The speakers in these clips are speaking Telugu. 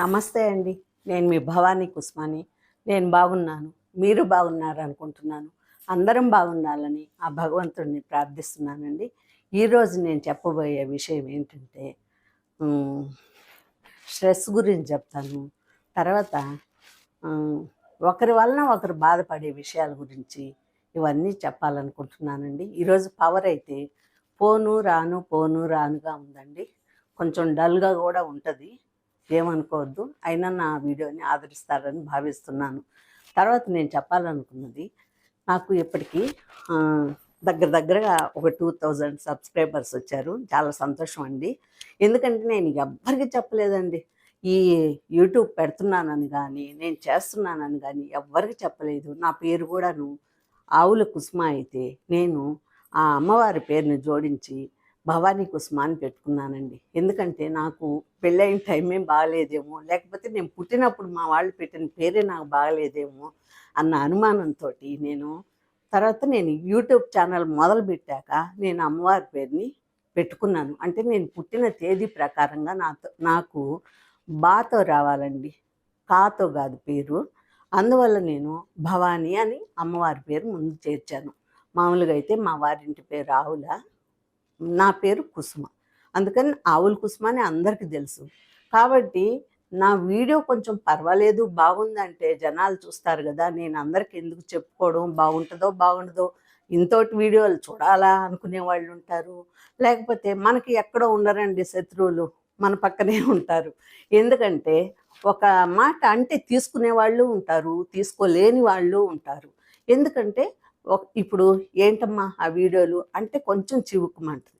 నమస్తే అండి. నేను మీ భవానీ కుస్మాని. నేను బాగున్నాను. మీరు బాగున్నారు అనుకుంటున్నాను అందరం బాగుండాలని ఆ భగవంతుడిని ప్రార్థిస్తున్నానండి. ఈరోజు నేను చెప్పబోయే విషయం ఏంటంటే స్ట్రెస్ గురించి చెప్తాను. తర్వాత ఒకరి వలన ఒకరు బాధపడే విషయాల గురించి ఇవన్నీ చెప్పాలనుకుంటున్నానండి. ఈరోజు పవర్ అయితే పోను రాను పోను రానుగా ఉందండి. కొంచెం డల్గా కూడా ఉంటుంది. ఏమనుకోవద్దు. అయినా నా వీడియోని ఆదరిస్తారని భావిస్తున్నాను. తర్వాత నేను చెప్పాలనుకున్నది నాకు ఇప్పటికీ దగ్గర దగ్గరగా ఒక టూ థౌజండ్ సబ్స్క్రైబర్స్ వచ్చారు. చాలా సంతోషం అండి. ఎందుకంటే నేను ఎవ్వరికి చెప్పలేదండి. ఈ యూట్యూబ్ పెడుతున్నానని కానీ నేను చేస్తున్నానని కానీ ఎవ్వరికి చెప్పలేదు. నా పేరు కూడాను ఆవుల కుసుమ అయితే నేను ఆ అమ్మవారి పేరుని జోడించి భవానీ కుసుమ పెట్టుకున్నానండి. ఎందుకంటే నాకు పెళ్ళైన టైమే బాగలేదేమో లేకపోతే నేను పుట్టినప్పుడు మా వాళ్ళు పెట్టిన పేరే నాకు బాగలేదేమో అన్న అనుమానంతో నేను తర్వాత నేను యూట్యూబ్ ఛానల్ మొదలు పెట్టాక నేను అమ్మవారి పేరుని పెట్టుకున్నాను. అంటే నేను పుట్టిన తేదీ ప్రకారంగా నాతో నాకు బాతో రావాలండి. కాతో కాదు పేరు. అందువల్ల నేను భవానీ అని అమ్మవారి పేరు ముందు చేర్చాను. మామూలుగా అయితే మా వారింటి పేరు రాహుల నా పేరు కుసుమ. అందుకని ఆవుల కుసుమ అని అందరికీ తెలుసు. కాబట్టి నా వీడియో కొంచెం పర్వాలేదు బాగుందంటే జనాలు చూస్తారు కదా నేను అందరికి ఎందుకు చెప్పుకోవడం బాగుంటుందో బాగుండదో ఇంతోటి వీడియోలు చూడాలా అనుకునే వాళ్ళు ఉంటారు. లేకపోతే మనకి ఎక్కడో ఉండరండి శత్రువులు మన పక్కనే ఉంటారు. ఎందుకంటే ఒక మాట అంటే తీసుకునే వాళ్ళు ఉంటారు తీసుకోలేని వాళ్ళు ఉంటారు. ఎందుకంటే ఇప్పుడు ఏంటమ్మా ఆ వీడియోలు? అంటే కొంచెం చివుకుమంటుంది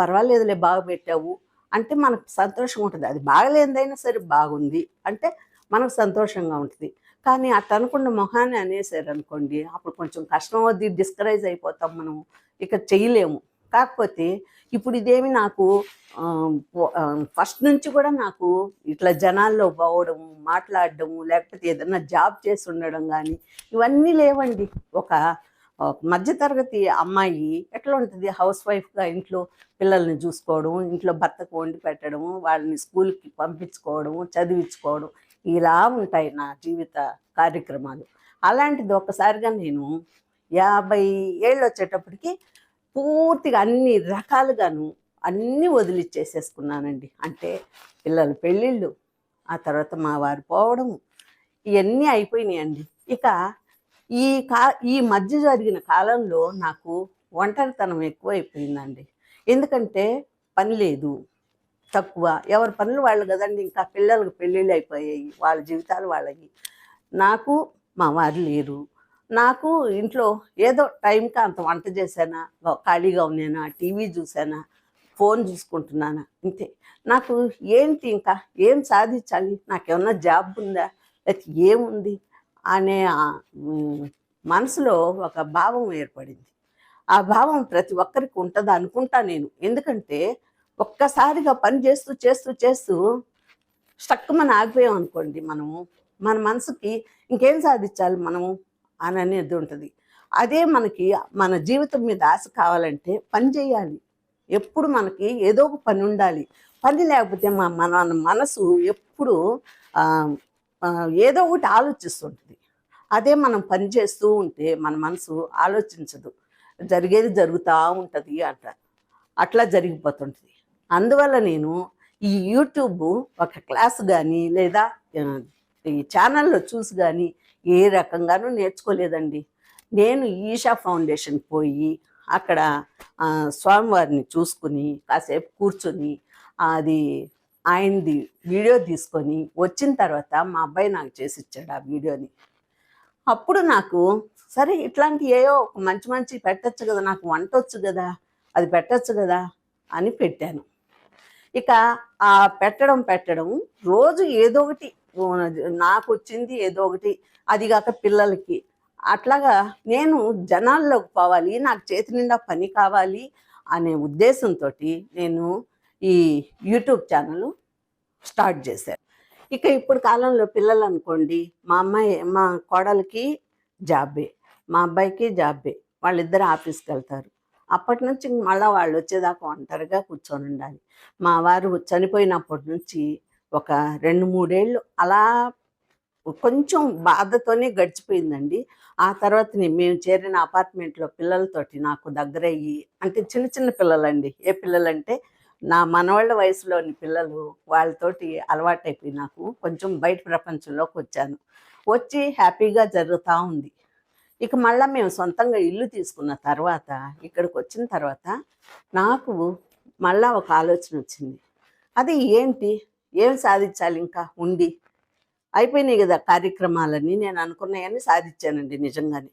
పర్వాలేదులే బాగా పెట్టావు. అంటే మనకు సంతోషంగా ఉంటుంది. అది బాగలేదైనా సరే బాగుంది. అంటే మనకు సంతోషంగా ఉంటుంది. కానీ అట్ట అనుకున్న మొహాన్ని అనేసారు అనుకోండి అప్పుడు కొంచెం కష్టం అవుద్ది డిస్కరేజ్ అయిపోతాం మనం. ఇక చేయలేము కాకపోతే ఇప్పుడు ఇదేమి నాకు ఫస్ట్ నుంచి కూడా నాకు ఇట్లా జనాల్లో పోవడము మాట్లాడడము లేకపోతే ఏదైనా జాబ్ చేసి ఉండడం కానీ ఇవన్నీ లేవండి. ఒక మధ్యతరగతి అమ్మాయి ఎట్లా ఉంటుంది? హౌస్ వైఫ్గా ఇంట్లో పిల్లల్ని చూసుకోవడం ఇంట్లో భర్తకు వండి పెట్టడము వాళ్ళని స్కూల్కి పంపించుకోవడం చదివించుకోవడం ఇలా ఉంటాయి నా జీవిత కార్యక్రమాలు. అలాంటిది ఒకసారిగా నేను యాభై ఏళ్ళు వచ్చేటప్పటికి పూర్తిగా అన్ని రకాలుగాను అన్నీ వదిలిచ్చేసేసుకున్నానండి. అంటే పిల్లల పెళ్ళిళ్ళు ఆ తర్వాత మా వారు పోవడము ఇవన్నీ అయిపోయినాయండి. ఇక ఈ కా ఈ మధ్య జరిగిన కాలంలో నాకు ఒంటరితనం ఎక్కువైపోయిందండి. ఎందుకంటే పని లేదు. తక్కువ. ఎవరి పనులు వాళ్ళు కదండి ఇంకా పిల్లలకు పెళ్ళిళ్ళు అయిపోయాయి వాళ్ళ జీవితాలు వాళ్ళవి. నాకు మా వారు లేరు. నాకు ఇంట్లో ఏదో టైంకి అంత వంట చేశానా ఖాళీగా ఉన్నానా టీవీ చూసానా ఫోన్ చూసుకుంటున్నానా అంతే నాకు ఏంటి ఇంకా ఏం సాధించాలి? నాకేమన్నా జాబ్ ఉందా? లేకపోతే ఏముంది? అనే మనసులో ఒక భావం ఏర్పడింది. ఆ భావం ప్రతి ఒక్కరికి ఉంటుంది అనుకుంటా నేను. ఎందుకంటే ఒక్కసారిగా పని చేస్తూ చేస్తూ చేస్తూ స్టక్ మన ఆగిపోయాం అనుకోండి మనము. మన మనసుకి ఇంకేం సాధించాలి మనము అని అనేది ఉంటుంది. అదే మనకి మన జీవితం మీద ఆశ కావాలంటే పని చేయాలి. ఎప్పుడు మనకి ఏదో ఒక పని ఉండాలి. పని లేకపోతే మన మనసు ఎప్పుడు ఏదో ఒకటి ఆలోచిస్తుంటుంది. అదే మనం పని చేస్తూ ఉంటే మన మనసు ఆలోచించదు. జరిగేది జరుగుతూ ఉంటుంది అంటారు. అట్లా జరిగిపోతుంటుంది. అందువల్ల నేను ఈ యూట్యూబ్ ఒక క్లాస్ కానీ లేదా ఈ ఛానల్లో చూసి కానీ ఏ రకంగానూ నేర్చుకోలేదండి. నేను ఈషా ఫౌండేషన్ పోయి అక్కడ స్వామివారిని చూసుకుని కాసేపు కూర్చొని అది ఆయనది వీడియో తీసుకొని వచ్చిన తర్వాత మా అబ్బాయి నాకు చేసి ఇచ్చాడు ఆ వీడియోని. అప్పుడు నాకు సరే ఇట్లాంటి ఏయో ఒక మంచి మంచి పెట్టచ్చు కదా నాకు వంట వచ్చు కదా అది పెట్టచ్చు కదా అని పెట్టాను. ఇక ఆ పెట్టడం పెట్టడం రోజు ఏదో ఒకటి నాకు వచ్చింది ఏదో ఒకటి అది కాక పిల్లలకి. అట్లాగా నేను జనాల్లోకి పోవాలి నాకు చేతి నిండా పని కావాలి అనే ఉద్దేశంతో నేను ఈ యూట్యూబ్ ఛానల్ స్టార్ట్ చేశారు. ఇక ఇప్పుడు కాలంలో పిల్లలు అనుకోండి మా అమ్మాయి మా కోడలికి జాబే మా అబ్బాయికి జాబే వాళ్ళిద్దరు ఆఫీస్కి వెళ్తారు. అప్పటి నుంచి మళ్ళీ వాళ్ళు వచ్చేదాకా ఒంటరిగా కూర్చొని ఉండాలి. మా వారు చనిపోయినప్పటి నుంచి ఒక రెండు మూడేళ్ళు అలా కొంచెం బాధతోనే గడిచిపోయిందండి. ఆ తర్వాత మేము చేరిన అపార్ట్మెంట్లో పిల్లలతోటి నాకు దగ్గరయ్యి అంటే చిన్న చిన్న పిల్లలండి. ఏ పిల్లలంటే నా మనవాళ్ళ వయసులోని పిల్లలు వాళ్ళతోటి అలవాటైపోయి నాకు కొంచెం బయట ప్రపంచంలోకి వచ్చాను. వచ్చి హ్యాపీగా జరుగుతూ ఉంది. ఇక మళ్ళీ మేము సొంతంగా ఇల్లు తీసుకున్న తర్వాత ఇక్కడికి వచ్చిన తర్వాత నాకు మళ్ళా ఒక ఆలోచన వచ్చింది. అది ఏంటి? ఏం సాధించాలి ఇంకా ఉండి? అయిపోయినాయి కదా కార్యక్రమాలన్నీ నేను అనుకున్నాయన్నీ సాధించానండి నిజంగానే.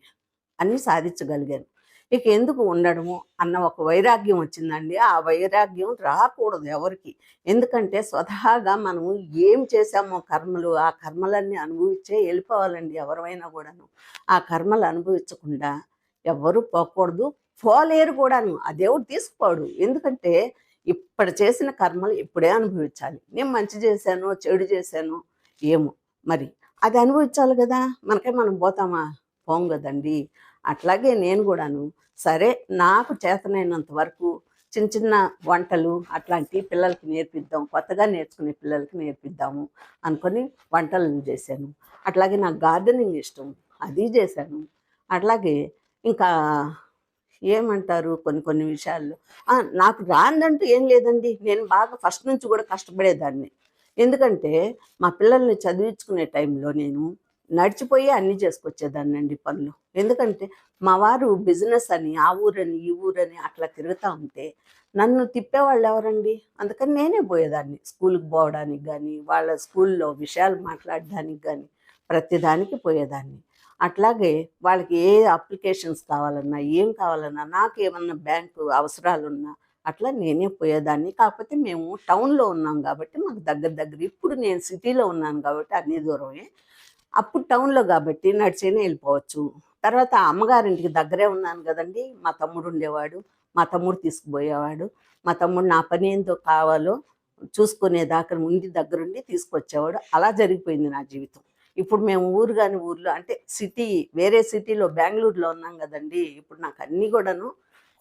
అన్నీ సాధించగలిగాను. ఇక ఎందుకు ఉండడము అన్న ఒక వైరాగ్యం వచ్చిందండి. ఆ వైరాగ్యం రాకూడదు ఎవరికి. ఎందుకంటే స్వతహాగా మనము ఏం చేసామో కర్మలు ఆ కర్మలన్నీ అనుభవించే వెళ్ళిపోవాలండి ఎవరైనా కూడాను. ఆ కర్మలు అనుభవించకుండా ఎవరు పోకూడదు. పోలేరు కూడాను. ఆ దేవుడు తీసుకుపోడు ఎందుకంటే ఇప్పుడు చేసిన కర్మలు ఇప్పుడే అనుభవించాలి. నేను మంచి చేశాను చెడు చేశాను ఏమో. మరి అది అనుభవించాలి కదా. మనకే మనం పోతామా? పోం కదండి. అట్లాగే నేను కూడాను సరే నాకు చేతనైనంత వరకు చిన్న చిన్న వంటలు అట్లాంటి పిల్లలకి నేర్పిద్దాం కొత్తగా నేర్చుకునే పిల్లలకి నేర్పిద్దాము అనుకొని వంటలు చేశాను. అట్లాగే నాకు గార్డెనింగ్ ఇష్టం అది చేశాను. అట్లాగే ఇంకా ఏమంటారు కొన్ని కొన్ని విషయాల్లో నాకు రాందంటూ ఏం లేదండి. నేను బాగా ఫస్ట్ నుంచి కూడా కష్టపడేదాన్ని. ఎందుకంటే మా పిల్లల్ని చదివించుకునే టైంలో నేను నడిచిపోయి అన్నీ చేసుకొచ్చేదాన్ని అండి పనులు. ఎందుకంటే మా వారు బిజినెస్ అని ఆ ఊరని ఈ ఊరని అట్లా తిరుగుతూ ఉంటే నన్ను తిప్పేవాళ్ళు ఎవరండి? అందుకని నేనే పోయేదాన్ని. స్కూల్కి పోవడానికి కానీ వాళ్ళ స్కూల్లో విషయాలు మాట్లాడడానికి కానీ ప్రతిదానికి పోయేదాన్ని. అట్లాగే వాళ్ళకి ఏ అప్లికేషన్స్ కావాలన్నా ఏం కావాలన్నా నాకు ఏమన్నా బ్యాంకు అవసరాలున్నా అట్లా నేనే పోయేదాన్ని. కాకపోతే మేము టౌన్లో ఉన్నాం కాబట్టి మాకు దగ్గర దగ్గర ఇప్పుడు నేను సిటీలో ఉన్నాను కాబట్టి అన్ని దూరమే. అప్పుడు టౌన్లో కాబట్టి నడిచేనే వెళ్ళిపోవచ్చు. తర్వాత అమ్మగారింటికి దగ్గరే ఉన్నాను కదండి. మా తమ్ముడు ఉండేవాడు మా తమ్ముడు తీసుకుపోయేవాడు మా తమ్ముడు నా పని ఏందో కావాలో చూసుకునేదాకా ఉండి దగ్గరుండి తీసుకొచ్చేవాడు. అలా జరిగిపోయింది నా జీవితం. ఇప్పుడు మేము ఊరు కాని ఊర్లో అంటే సిటీ వేరే సిటీలో బెంగళూరులో ఉన్నాం కదండి. ఇప్పుడు నాకు అన్నీ కూడాను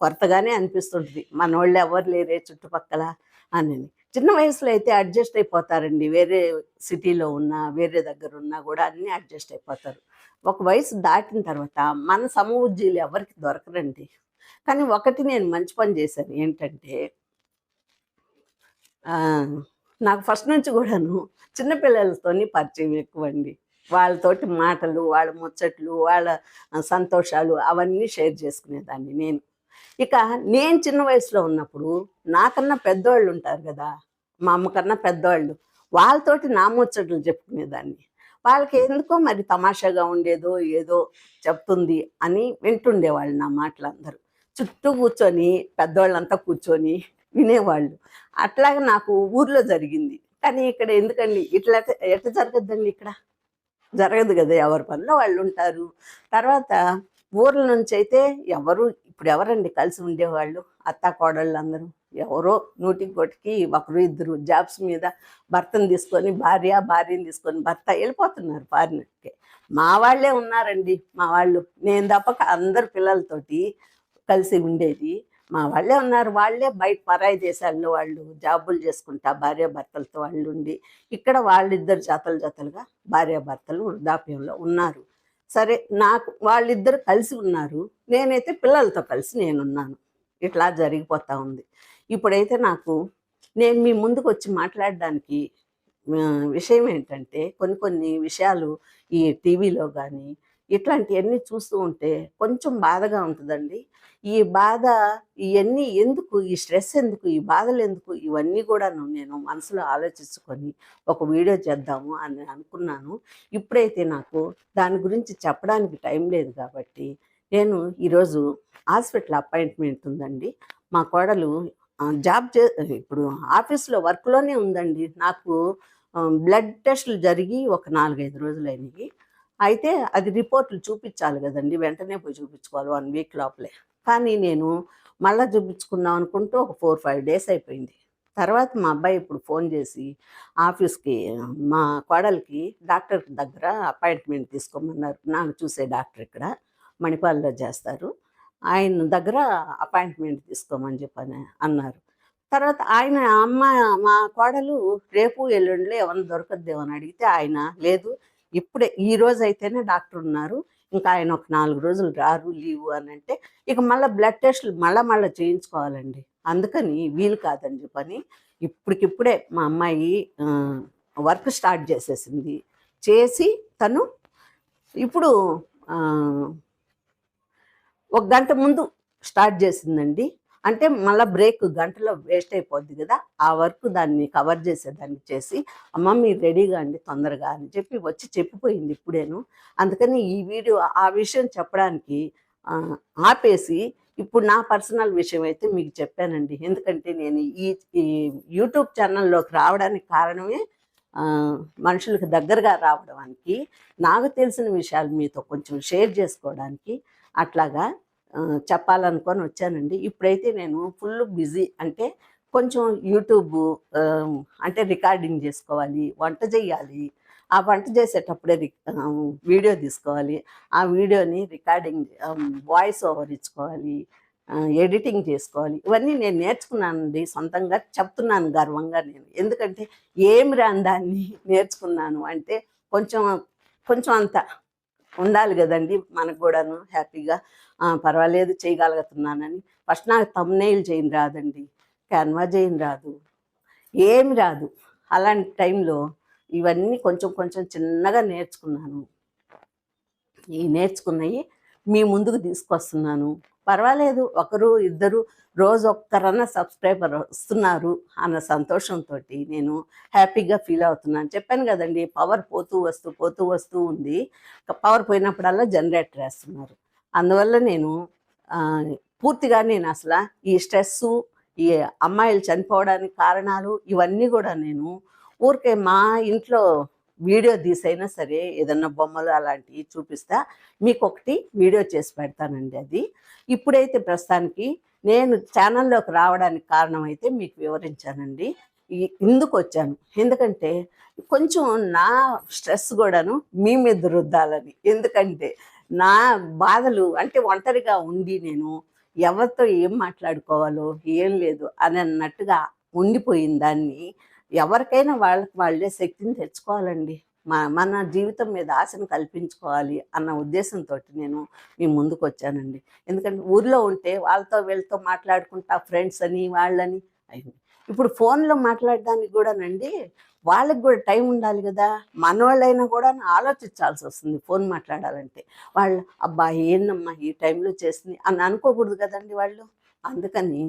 కొరతగానే అనిపిస్తుంటుంది. మన వాళ్ళు ఎవరు లేరే చుట్టుపక్కల అని. చిన్న వయసులో అయితే అడ్జస్ట్ అయిపోతారండి. వేరే సిటీలో ఉన్నా వేరే దగ్గర ఉన్నా కూడా అన్నీ అడ్జస్ట్ అయిపోతారు. ఒక వయసు దాటిన తర్వాత మన సమవుజ్జీలు ఎవరికి దొరకరండి. కానీ ఒకటి నేను మంచి పని చేశాను. ఏంటంటే నాకు ఫస్ట్ నుంచి కూడాను చిన్నపిల్లలతోని పరిచయం ఎక్కువ అండి వాళ్ళతోటి మాటలు వాళ్ళ ముచ్చట్లు వాళ్ళ సంతోషాలు అవన్నీ షేర్ చేసుకునేదాన్ని నేను. ఇక నేను చిన్న వయసులో ఉన్నప్పుడు నాకన్నా పెద్దవాళ్ళు ఉంటారు కదా మా అమ్మకన్నా పెద్దవాళ్ళు. వాళ్ళతోటి నా ముచ్చట్లు చెప్పుకునేదాన్ని. వాళ్ళకి ఎందుకో మరి తమాషాగా ఉండేదో ఏదో చెప్తుంది అని వింటుండేవాళ్ళు నా మాటలు అందరూ చుట్టూ కూర్చొని పెద్దవాళ్ళంతా కూర్చొని వినేవాళ్ళు. అట్లాగే నాకు ఊర్లో జరిగింది. కానీ ఇక్కడ ఎందుకండి? ఇట్లా ఎట్లా జరగద్దండి ఇక్కడ? జరగదు కదా ఎవరి పనిలో వాళ్ళు ఉంటారు. తర్వాత ఊర్ల నుంచి అయితే ఎవరు ఇప్పుడు ఎవరండి కలిసి ఉండేవాళ్ళు? అత్త కోడళ్ళు అందరూ ఎవరో నూటికి కోటికి ఒకరు ఇద్దరు జాబ్స్ మీద భర్తను తీసుకొని భార్య భార్యని తీసుకొని భర్త వెళ్ళిపోతున్నారు ఫారినర్కి మా వాళ్ళే ఉన్నారండి. మా వాళ్ళు నేను తప్పక అందరు పిల్లలతోటి కలిసి ఉండేది. మా వాళ్ళే ఉన్నారు. వాళ్ళే బయట పరాయి దేశాల్లో వాళ్ళు జాబులు చేసుకుంటా భార్య భర్తలతో వాళ్ళు ఉండి ఇక్కడ వాళ్ళిద్దరు జతలు జతలుగా భార్య భర్తలు వృద్ధాప్యంలో ఉన్నారు. సరే నాకు వాళ్ళిద్దరు కలిసి ఉన్నారు. నేనైతే పిల్లలతో కలిసి నేనున్నాను. ఇట్లా జరిగిపోతా ఉంది. ఇప్పుడైతే నాకు నేను మీ ముందుకు వచ్చి మాట్లాడడానికి విషయం ఏంటంటే కొన్ని కొన్ని విషయాలు ఈ టీవీలో కానీ ఇట్లాంటివన్నీ చూస్తూ ఉంటే కొంచెం బాధగా ఉంటుందండి. ఈ బాధ ఇవన్నీ ఎందుకు ఈ స్ట్రెస్ ఎందుకు ఈ బాధలు ఎందుకు ఇవన్నీ కూడాను నేను మనసులో ఆలోచించుకొని ఒక వీడియో చేద్దాము అని అనుకున్నాను. ఇప్పుడైతే నాకు దాని గురించి చెప్పడానికి టైం లేదు కాబట్టి నేను ఈరోజు హాస్పిటల్ అపాయింట్మెంట్ ఉందండి. మా కోడలు జాబ్ చే ఇప్పుడు ఆఫీస్లో వర్క్లోనే ఉందండి. నాకు బ్లడ్ టెస్టులు జరిగి ఒక నాలుగైదు రోజులు అయినాయి అయితే అది రిపోర్ట్లు చూపించాలి కదండి. వెంటనే పోయి చూపించుకోవాలి వన్ వీక్ లోపలే. కానీ నేను మళ్ళీ చూపించుకుందాం అనుకుంటూ ఒక ఫోర్ ఫైవ్ డేస్ అయిపోయింది. తర్వాత మా అబ్బాయి ఇప్పుడు ఫోన్ చేసి ఆఫీస్కి మా కోడలికి డాక్టర్ దగ్గర అపాయింట్మెంట్ తీసుకోమన్నారు. నాకు చూసే డాక్టర్ ఇక్కడ మణిపాల్లో చేస్తారు. ఆయన దగ్గర అపాయింట్మెంట్ తీసుకోమని చెప్పని అన్నారు. తర్వాత ఆయన అమ్మ మా కోడలు రేపు ఎల్లుండిలో ఏమైనా దొరకద్దేమో అని అడిగితే ఆయన లేదు ఇప్పుడే ఈ రోజు అయితేనే డాక్టర్ ఉన్నారు ఇంకా ఆయన ఒక నాలుగు రోజులు రారు లీవు అని అంటే ఇక మళ్ళీ బ్లడ్ టెస్ట్లు మళ్ళీ మళ్ళీ చేయించుకోవాలండి. అందుకని వీలు కాదని చెప్పని ఇప్పటికిప్పుడే మా అమ్మాయి వర్క్ స్టార్ట్ చేసేసింది. చేసి తను ఇప్పుడు ఒక గంట ముందు స్టార్ట్ చేసిందండి. అంటే మళ్ళీ బ్రేక్ గంటలో వేస్ట్ అయిపోద్ది కదా ఆ వర్క్ దాన్ని కవర్ చేసేదాన్ని చేసి అమ్మ మీరు రెడీగా అండి తొందరగా అని చెప్పి వచ్చి చెప్పిపోయింది ఇప్పుడేను. అందుకని ఈ వీడియో ఆ విషయం చెప్పడానికి ఆపేసి ఇప్పుడు నా పర్సనల్ విషయం అయితే మీకు చెప్పానండి. ఎందుకంటే నేను ఈ ఈ యూట్యూబ్ ఛానల్లోకి రావడానికి కారణమే మనుషులకు దగ్గరగా రావడానికి నాకు తెలిసిన విషయాలు మీతో కొంచెం షేర్ చేసుకోవడానికి అట్లాగా చెప్పాలనుకొని వచ్చానండి. ఇప్పుడైతే నేను ఫుల్ బిజీ అంటే కొంచెం యూట్యూబ్ అంటే రికార్డింగ్ చేసుకోవాలి వంట చేయాలి. ఆ వంట చేసేటప్పుడే రి- వీడియో తీసుకోవాలి. ఆ వీడియోని రికార్డింగ్ వాయిస్ ఓవర్ ఇచ్చుకోవాలి ఎడిటింగ్ చేసుకోవాలి. ఇవన్నీ నేను నేర్చుకున్నానండి సొంతంగా చెప్తున్నాను గర్వంగా నేను. ఎందుకంటే ఏమి రాని దాన్ని నేర్చుకున్నాను అంటే కొంచెం కొంచెం అంత ఉండాలి కదండి మనకు కూడాను హ్యాపీగా. పర్వాలేదు చేయగలుగుతున్నానని. ఫస్ట్ నాకు తమ్నేల్ చేయని రాదండి. క్యాన్వా చేయని రాదు. ఏమి రాదు. అలాంటి టైంలో ఇవన్నీ కొంచెం కొంచెం చిన్నగా నేర్చుకున్నాను. ఈ నేర్చుకున్నవి మీ ముందుకు తీసుకొస్తున్నాను. పర్వాలేదు ఒకరు ఇద్దరు రోజు ఒక్కరన్నా సబ్స్క్రైబర్ వస్తున్నారు అన్న సంతోషంతో నేను హ్యాపీగా ఫీల్ అవుతున్నాను. చెప్పాను కదండి పవర్ పోతూ వస్తూ పోతూ వస్తూ ఉంది. పవర్ పోయినప్పుడల్లా జనరేటర్ వేస్తున్నారు. అందువల్ల నేను పూర్తిగా నేను అసలు ఈ స్ట్రెస్సు ఈ అమ్మాయిలు చనిపోవడానికి కారణాలు ఇవన్నీ కూడా నేను ఊరికే మా ఇంట్లో వీడియో తీసైనా సరే ఏదన్నా బొమ్మలు అలాంటివి చూపిస్తా మీకు ఒకటి వీడియో చేసి పెడతానండి అది. ఇప్పుడైతే ప్రస్తుతానికి నేను ఛానల్లోకి రావడానికి కారణం అయితే మీకు వివరించానండి. ఎందుకు ఇందుకు వచ్చాను ఎందుకంటే కొంచెం నా స్ట్రెస్ కూడాను మీ మీద రుద్దాలని. ఎందుకంటే నా బాధలు అంటే ఒంటరిగా ఉండి నేను ఎవరితో ఏం మాట్లాడుకోవాలో ఏం లేదు అని అన్నట్టుగా ఉండిపోయిన దాన్ని ఎవరికైనా వాళ్ళకి వాళ్ళే శక్తిని తెచ్చుకోవాలండి. మన మన జీవితం మీద ఆశను కల్పించుకోవాలి అన్న ఉద్దేశంతో నేను మీ ముందుకు వచ్చానండి ఎందుకంటే ఊర్లో ఉంటే వాళ్ళతో వీళ్ళతో మాట్లాడుకుంటా ఫ్రెండ్స్ అని వాళ్ళని అయింది ఇప్పుడు ఫోన్లో మాట్లాడడానికి కూడానండి వాళ్ళకి కూడా టైం ఉండాలి కదా. మనవాళ్ళైనా కూడా ఆలోచించాల్సి వస్తుంది ఫోన్ మాట్లాడాలంటే. వాళ్ళు అబ్బా ఏందమ్మా ఈ టైంలో చేసింది అని అనుకోకూడదు కదండి వాళ్ళు. అందుకని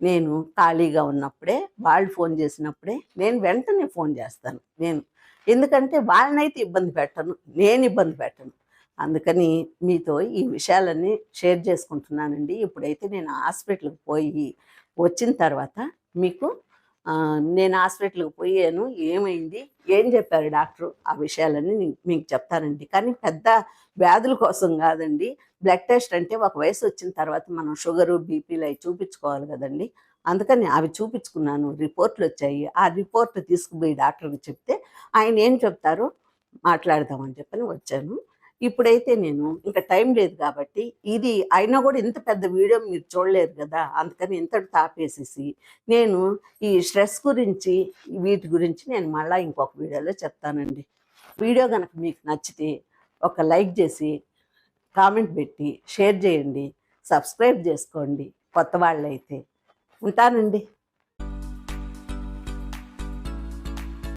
నేను ఖాళీగా ఉన్నప్పుడే వాళ్ళు ఫోన్ చేసినప్పుడే నేను వెంటనే ఫోన్ చేస్తాను. నేను ఎందుకంటే వాళ్ళనైతే ఇబ్బంది పెట్టను నేను ఇబ్బంది పెట్టను. అందుకని మీతో ఈ విషయాలన్నీ షేర్ చేసుకుంటున్నానండి. ఇప్పుడైతే నేను హాస్పిటల్కి పోయి వచ్చిన తర్వాత మీకు నేను హాస్పిటల్కి పోయాను ఏమైంది ఏం చెప్పారు డాక్టర్? ఆ విషయాలన్నీ మీకు చెప్తానండి. కానీ పెద్ద వ్యాధుల కోసం కాదండి. బ్లడ్ టెస్ట్ అంటే ఒక వయసు వచ్చిన తర్వాత మనం షుగరు బీపీలు అవి చూపించుకోవాలి కదండి. అందుకని అవి చూపించుకున్నాను. రిపోర్ట్లు వచ్చాయి. ఆ రిపోర్ట్ తీసుకుపోయి డాక్టర్కి చెప్తే ఆయన ఏం చెప్తారో మాట్లాడదామని చెప్పని వచ్చాను. ఇప్పుడైతే నేను ఇంకా టైం లేదు కాబట్టి ఇది అయినా కూడా ఇంత పెద్ద వీడియో మీరు చూడలేరు కదా. అందుకని ఇంతటి తాపేసేసి నేను ఈ స్ట్రెస్ గురించి వీటి గురించి నేను మళ్ళీ ఇంకొక వీడియోలో చెప్తానండి. వీడియో కనుక మీకు నచ్చితే ఒక లైక్ చేసి కామెంట్ పెట్టి షేర్ చేయండి సబ్స్క్రైబ్ చేసుకోండి కొత్త వాళ్ళైతే. ఉంటానండి.